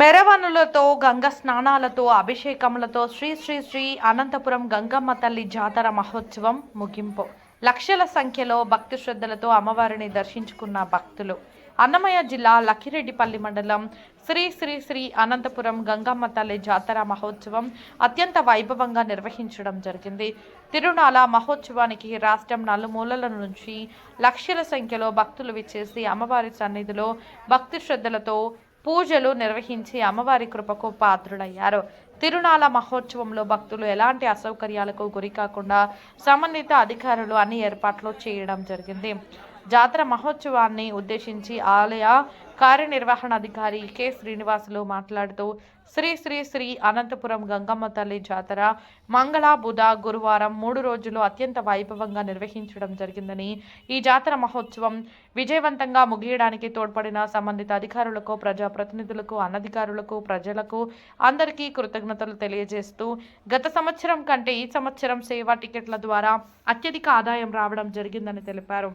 మెరవనులతో గంగ స్నానాలతో అభిషేకములతో శ్రీ శ్రీ శ్రీ అనంతపురం గంగమ్మ తల్లి జాతర మహోత్సవం ముగింపు. లక్షల సంఖ్యలో భక్తి శ్రద్ధలతో అమ్మవారిని దర్శించుకున్న భక్తులు. అన్నమయ్య జిల్లా లక్కిరెడ్డిపల్లి మండలం శ్రీ శ్రీ శ్రీ అనంతపురం గంగమ్మ తల్లి జాతర మహోత్సవం అత్యంత వైభవంగా నిర్వహించడం జరిగింది. తిరునాల మహోత్సవానికి రాష్ట్రం నలుమూలల నుంచి లక్షల సంఖ్యలో భక్తులు విచ్చేసి అమ్మవారి సన్నిధిలో భక్తి శ్రద్ధలతో పూజలు నిర్వహించి అమ్మవారి కృపకు పాత్రులయ్యారు. తిరునాల మహోత్సవంలో భక్తులు ఎలాంటి అసౌకర్యాలకు గురికాకుండా సంబంధిత అధికారులు అన్ని ఏర్పాట్లు చేయడం జరిగింది. జాతర మహోత్సవాన్ని ఉద్దేశించి ఆలయ కార్యనిర్వహణాధికారి కె. శ్రీనివాసులు మాట్లాడుతూ శ్రీ శ్రీ శ్రీ అనంతపురం గంగమ్మ తల్లి జాతర మంగళ బుధ గురువారం మూడు రోజులు అత్యంత వైభవంగా నిర్వహించడం జరిగిందని ఈ జాతర మహోత్సవం విజయవంతంగా ముగియడానికి తోడ్పడిన సంబంధిత అధికారులకు ప్రజాప్రతినిధులకు అనధికారులకు ప్రజలకు అందరికీ కృతజ్ఞతలు తెలియజేస్తూ గత సంవత్సరం కంటే ఈ సంవత్సరం సేవా టికెట్ల ద్వారా అత్యధిక ఆదాయం రావడం జరిగిందని తెలిపారు.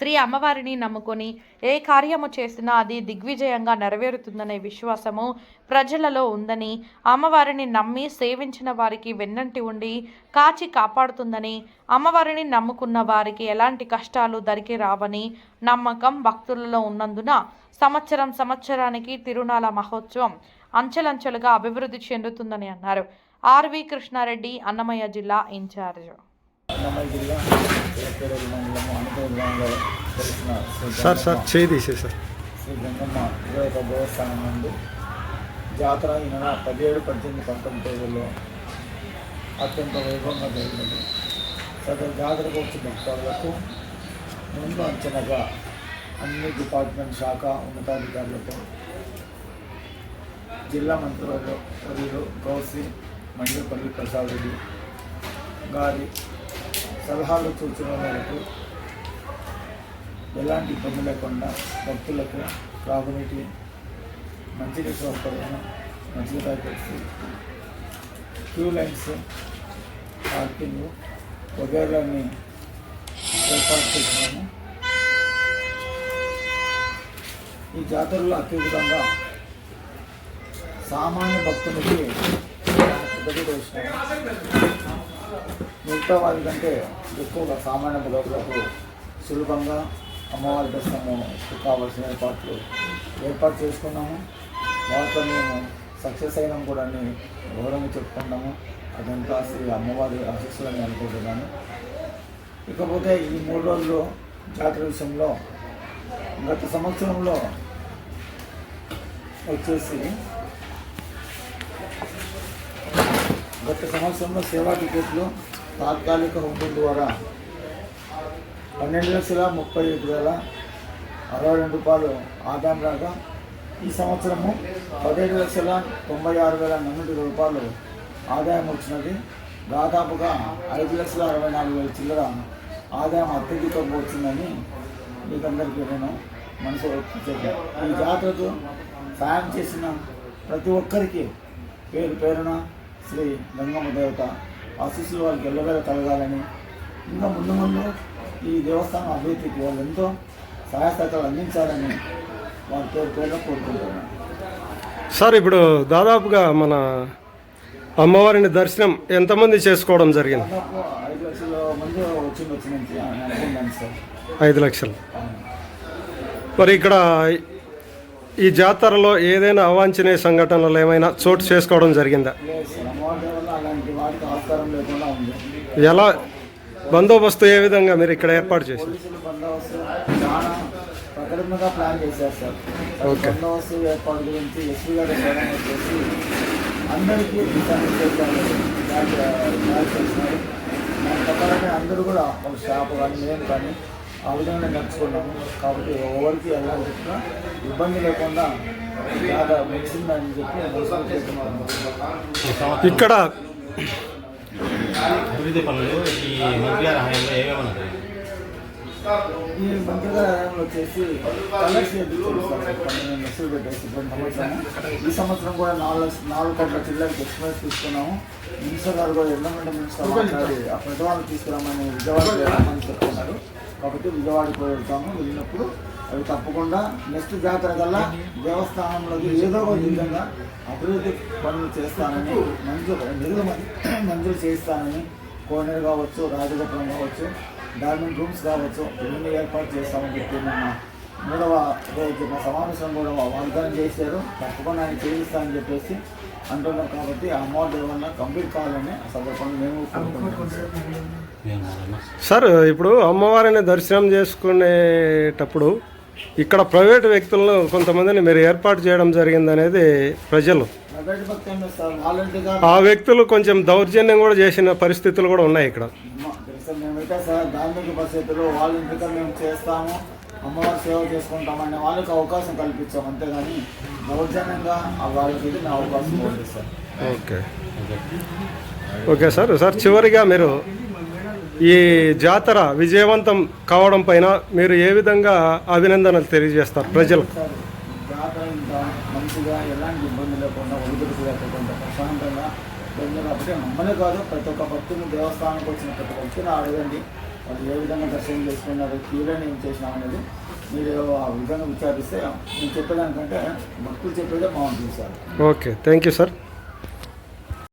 శ్రీ అమ్మవారిని నమ్ముకొని ఏ కార్యము చేసినా అది దిగ్విజయంగా నెరవేరుతుందనే విశ్వాసము ప్రజలలో ఉందని అమ్మవారిని నమ్మి సేవించిన వారికి వెన్నంటి ఉండి కాచి కాపాడుతుందని అమ్మవారిని నమ్ముకున్న వారికి ఎలాంటి కష్టాలు దరికి రావని నమ్మకం భక్తులలో ఉన్నందున సంవత్సరం సంవత్సరానికి తిరునాల మహోత్సవం అంచెలంచెలుగా అభివృద్ధి చెందుతుందని అన్నారు. ఆర్వి కృష్ణారెడ్డి అన్నమయ్య జిల్లా ఇన్ఛార్జ్. అన్నమయ్య జిల్లా పేరేరు మండలము అనుకూల గ్రామంలో తెలిసిన సార్ సార్ గంగమ్మ- చేయి తీసే సార్. శ్రీ గంగమ్మ ఇరవై ఒక దేవస్థానం నుండి జాతర ఈ నెల పదిహేడు పద్దెనిమిది పంతొమ్మిది తేదీల్లో అత్యంత వైభవంగా జరిగింది. సదరు జాతరకు వచ్చిన భక్తులకు ముందు అంచనగా అన్ని డిపార్ట్మెంట్ శాఖ ఉన్నతాధికారులతో జిల్లా మంత్రులు మరియు గౌసి మండలపల్లి ప్రసాద్ రెడ్డి గారి సలహాలు సూచనల మేరకు ఎలాంటి ఇబ్బంది లేకుండా భక్తులకు త్రాగునీటి మంచినీటి సౌకర్యం మంచిగా ప్యాకెట్స్ క్యూ లైన్స్ పార్కింగ్ వగేరాన్ని ఏర్పాటు చేసినాము ఈ జాతరలో అత్యధికంగా సామాన్య భక్తులకి పెద్దగా వచ్చినాము మిగతా వారి కంటే ఎక్కువగా సామాన్య భక్తులకు సులభంగా అమ్మవారి దర్శనము కావాల్సిన ఏర్పాట్లు ఏర్పాటు చేసుకున్నాము. వాటిలో మేము సక్సెస్ అయినాం కూడా అని గౌరవం చెప్పుకున్నాము అదంతా శ్రీ అమ్మవారి ఆశస్సులని అనుకుంటున్నాను. ఇకపోతే ఈ మూడు రోజులు జాతర విషయంలో గత సంవత్సరంలో వచ్చేసి గత సంవత్సరంలో సేవా టికెట్లు తాత్కాలిక హుండీ ద్వారా పన్నెండు లక్షల ముప్పై ఐదు వేల అరవై రెండు రూపాయలు ఆదాయం రాగా ఈ సంవత్సరము పదిహేడు లక్షల తొంభై ఆరు వేల ఎనిమిది రూపాయలు ఆదాయం వచ్చినది. దాదాపుగా ఐదు లక్షల అరవై నాలుగు వేల చిల్లర ఆదాయం అత్యధికంగా వచ్చిందని మీకందరికీ నేను మనసు చెప్పాను ఈ జాతరకు సాయం చేసిన ప్రతి ఒక్కరికి పేరు పేరున శ్రీ గంగమ్మ దేవత ఆశీస్సులు వాళ్ళకి ఎల్లవేళ కలగాలని ఇంకా ముందు ముందు ఈ దేవస్థానం అభివృద్ధికి వాళ్ళు ఎంతో సహాయ సహకారాలు అందించాలని వారి పేరు పేరున కోరుకుంటున్నాను. సార్ ఇప్పుడు దాదాపుగా మన అమ్మవారిని దర్శనం ఎంతమంది చేసుకోవడం జరిగింది? ఐదు లక్షలు మరి ఇక్కడ ఈ జాతరలో ఏదైనా అవాంఛనీయ సంఘటనలు ఏమైనా చోటు చేసుకోవడం జరిగిందా? లేకుండా ఉంది. ఎలా బందోబస్తు ఏ విధంగా మీరు ఇక్కడ ఏర్పాటు చేశారు? పోలీసులు బందోబస్తు చాలా ప్రకటనగా ప్లాన్ చేశారు సార్. అది ఓకే. బందోబస్తు ఏర్పాటు గురించి ఎస్పీ గారు అందరికీ చేసినారు దాని ప్రకారమే అందరూ కూడా ఒక షాప్ కానీ మేము కానీ ఆ విధంగా నడుచుకున్నాము. కాబట్టి ఎవరికి ఎలాంటి ఇబ్బంది లేకుండా బాగా మెడిసిన్ అని చెప్పి ఇక్కడ అభివృద్ధి పనులు ఈ మధ్య హయాంలో ఏమేమి ఉన్నాయి? ఈ వచ్చేసి లక్షలు పెట్టేసి సంవత్సరం ఈ సంవత్సరం కూడా నాలుగు నాలుగు కోట్ల చిల్లరకి ఎక్స్ప్రెస్ తీసుకున్నాము. మినిస్టర్ గారు కూడా ఎండమెంట్ మినిస్టర్ మాట్లాడి ఆ పెద్దవాళ్ళు తీసుకురామని విజయవాడ చెప్తున్నారు. కాబట్టి విజయవాడకి పోయి వెళ్తాము. వెళ్ళినప్పుడు అవి తప్పకుండా నెక్స్ట్ జాతర కల్లా దేవస్థానంలో ఏదో ఒక విధంగా అభివృద్ధి పనులు చేస్తానని మంజూరు నిధులు మంజూరు చేస్తానని కోనేరు కావచ్చు రాజగోపురం కావచ్చు డైమండ్ రూమ్స్ కావచ్చు ఇవన్నీ ఏర్పాటు చేస్తామని చెప్పి మొన్న మూడవ రోజు మా సమావేశం కూడా వాగ్దానం చేశారు. తప్పకుండా ఆయన చేయిస్తానని చెప్పేసి అంటున్నారు కాబట్టి ఆ అమౌంట్ ఏమన్నా కంప్లీట్ కావాలని సందర్భంగా మేము సార్ ఇప్పుడు అమ్మవారిని దర్శనం చేసుకునేటప్పుడు ఇక్కడ ప్రైవేట్ వ్యక్తులను కొంతమందిని మీరు ఏర్పాటు చేయడం జరిగిందనేది ప్రజలు. ఆ వ్యక్తులు కొంచెం దౌర్జన్యం కూడా చేసిన పరిస్థితులు కూడా ఉన్నాయి ఇక్కడ. అమ్మవారి సేవ చేసుకుంటామనే వాళ్ళకి అవకాశం కల్పించాం అంతేగాని దౌర్జన్యంగా వాళ్ళకి నా అవకాశం ఓకే. ఓకే సార్ సార్ చివరిగా మీరు ఈ జాతర విజయవంతం కావడం పైన మీరు ఏ విధంగా అభినందనలు తెలియజేస్తారు ప్రజలు జాతర ఇంకా మంచిగా ఎలాంటి ఇబ్బంది లేకుండా ఒడిదుడుకు లేకుండా ప్రశాంతంగా జరిగింది కాబట్టి మమ్మల్ని కాదు ప్రతి ఒక్క భక్తుని దేవస్థానానికి వచ్చిన ప్రతి భక్తుని అడగండి వాళ్ళు ఏ విధంగా దర్శనం చేసుకున్నారు క్యూలో ఏం చేసినాం అనేది మీరు ఆ విధంగా విచారిస్తే నేను చెప్పేదానికంటే భక్తులు చెప్పేదే బాగుంటుంది sir okay thank you sir.